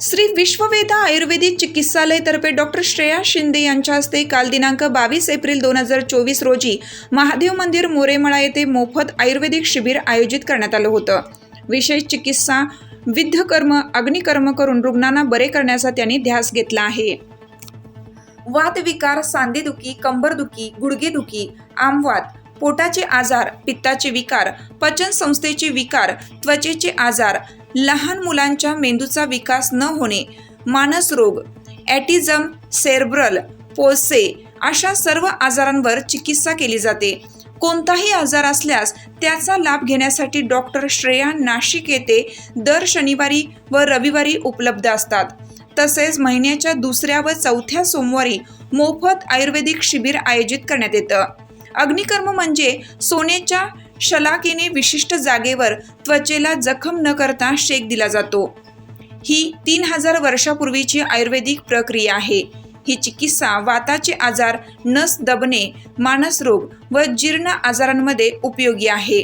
श्री विश्ववेदा आयुर्वेदिक चिकित्सालयतर्फे डॉक्टर श्रेया शिंदे यांच्या हस्ते काल दिनांक बावीस एप्रिल दोन हजार चोवीस रोजी महादेव मंदिर मोरेमळा येथे मोफत आयुर्वेदिक शिबिर आयोजित करण्यात आलं होतं. विशेष चिकित्सा विद्धकर्म अग्निकर्म करून रुग्णांना बरे करण्याचा त्यांनी ध्यास घेतला आहे. वातविकार सांधेदुखी कंबरदुखी गुडघेदुखी आमवात पोटाचे आजार पित्ताचे विकार पचन संस्थेचे विकार त्वचेचे आजार लहान मुलांच्या मेंदूचा विकास न होणे मानस रोग ॲटिझम सेर्ब्रल पोसे अशा सर्व आजारांवर चिकित्सा केली जाते. कोणताही आजार असल्यास त्याचा लाभ घेण्यासाठी डॉक्टर श्रेया नाशिक येथे दर शनिवारी व रविवारी उपलब्ध असतात. तसेच महिन्याच्या दुसऱ्या व चौथ्या सोमवारी मोफत आयुर्वेदिक शिबिर आयोजित करण्यात येतं. अग्निकर्म म्हणजे सोन्याच्या शलाकेने विशिष्ट जागेवर त्वचेला जखम न करता शेक दिला जातो. ही तीन हजार वर्षापूर्वीची आयुर्वेदिक प्रक्रिया आहे. ही चिकित्सा वाताचे आजार नस दबणे मानसरोग व जीर्ण आजारांमध्ये उपयोगी आहे.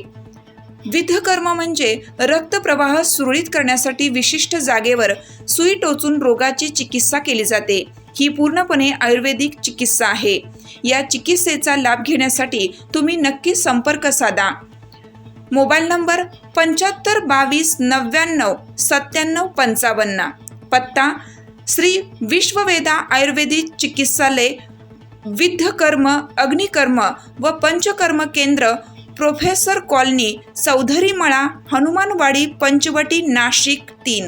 विधकर्म म्हणजे रक्तप्रवाह सुरळीत करण्यासाठी विशिष्ट जागेवर सुई टोचून रोगाची चिकित्सा केली जाते. ही पूर्णपणे आयुर्वेदिक चिकित्सा आहे. या चिकित्सेचा लाभ घेण्यासाठी तुम्ही नक्की संपर्क साधा. मोबाईल नंबर पंच्याहत्तर बावीस नव्याण्णव सत्त्याण्णव पंचावन्न. पत्ता श्री विश्ववेदा आयुर्वेदिक चिकित्सालय विद्धकर्म अग्निकर्म व पंचकर्म केंद्र प्रोफेसर कॉलनी चौधरीमळा हनुमानवाडी पंचवटी नाशिक तीन.